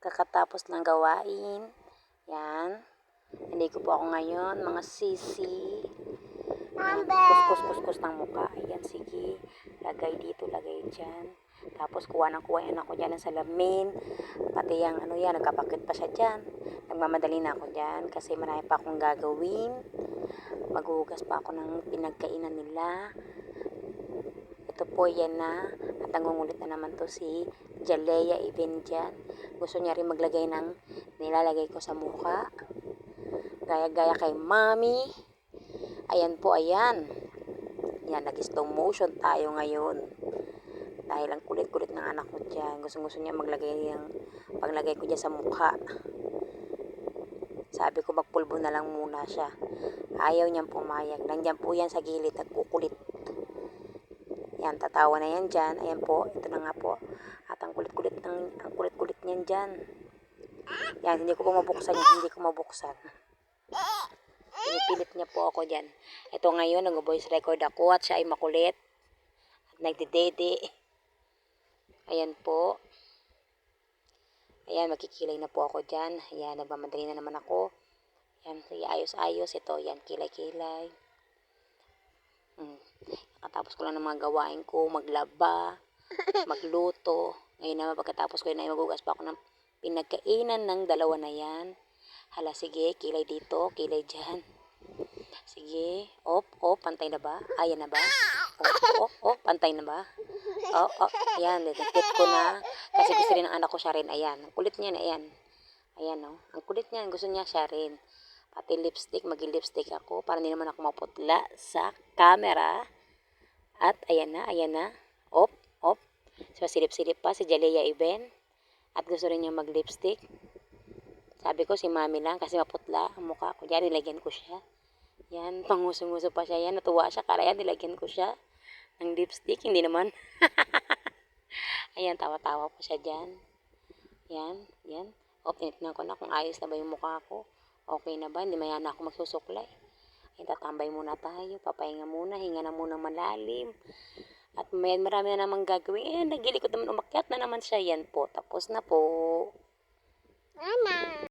kakatapos ng gawain. Yan. Hindi ko po ako ngayon, mga sisi. Yan. Kuskus, kuskus ng mukha. Ayan, sige. Lagay dito, lagay dyan. Tapos kuha ng kuha yung anak ko dyan ng salamin. Pati yung ano yan, nagkapakit pa siya dyan. Nagmamadali na ako dyan kasi marami pa akong gagawin. Maghuhugas pa ako ng pinagkainan nila. Ito po yan na. At nangungulit na naman to si Jalea Even dyan. Gusto niya rin maglagay ng nilalagay ko sa mukha. Gaya-gaya kay Mami. Ayan po, ayan. Yan, nag-slow motion tayo ngayon. Dahil ang kulit-kulit ng anak ko dyan. Gusto-gusto niya maglagay ng paglagay ko dyan sa mukha. Sabi ko magpulbo na lang muna siya. Ayaw niyang pumayag. Nandyan po yan sa gilid, nagkukulit. Yan, tatawa na yan dyan. Ayan po, ito na nga po. At ang kulit-kulit ng ang kulit-kulit niyan dyan. Yan, hindi ko po mabuksan yan. Hindi ko mabuksan. Pinipilit niya po ako dyan. Ito ngayon, nag-voice record ako at siya ay makulit. At nagdedede. Ayan po. Ayan, magkikilay na po ako dyan. Ayan, nagmamadali na naman ako. Ayan, ayos-ayos. Ito, ayan, kilay-kilay. Hmm. Nakatapos ko lang ng mga gawain ko, maglaba, magluto. Ngayon naman pagkatapos ko yun ay magugas pa ako ng pinagkainan ng dalawa na yan. Hala, sige, kilay dito, kilay dyan. Sige, op, op, pantay na ba? Ayan na ba? Op, op, op, pantay na ba? Oh, oh, ayan, detect ko na. Kasi gusto rin ng anak ko siya rin, ayan. Ang kulit niya, ayan. Ayan, oh. Ang kulit niya, gusto niya siya rin. Pati lipstick, mag-lipstick ako para hindi naman ako maputla sa camera. At ayan na, ayan na. Op. So, silip-silip pa si Jalea Iben. At gusto rin niya mag-lipstick. Sabi ko si mami lang kasi maputla ang mukha ko. Diyan, nilagyan ko siya. Yan, panguso-nguso pa siya yan. Natuwa siya. Kala yan, nilagyan ko siya ng lipstick. Hindi naman. Ayan, tawa-tawa pa siya dyan. Yan, yan. O, tinitignan ko na kung ayos na ba yung mukha ko. Okay na ba? Hindi maya na ako magsusuklay. Ay, tatambay muna tayo. Papahinga muna. Hinga na muna malalim. At may marami na namang gagawin. Eh, nagilikot naman umakyat na naman siya. Yan po. Tapos na po. Mama.